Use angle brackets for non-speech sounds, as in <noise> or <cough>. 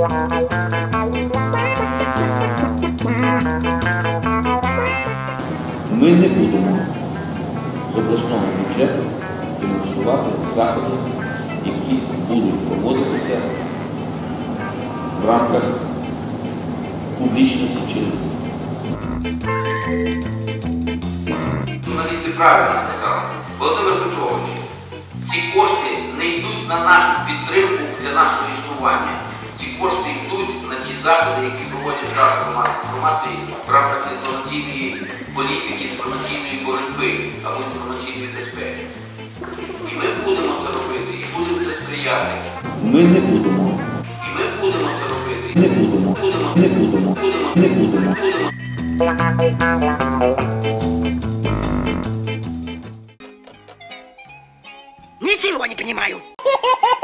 Ми не будемо з обласного бюджету фінансувати заходи, які будуть проводитися в рамках публічності через. Журналісти правильно сказали. Володимир Петрович, ці кошти не йдуть на нашу підтримку для нашого існування. Ці кошти заходи, які проводять засоби масової інформації в рамках інформаційної політики, інформаційної боротьби або інформаційної безпеки. І ми будемо це робити, і будемо це сприяти. Ми не будемо, І ми будемо це робити. не будемо, Будемо. не будемо, не будемо. Будемо Ничего не понимаю. <laughs>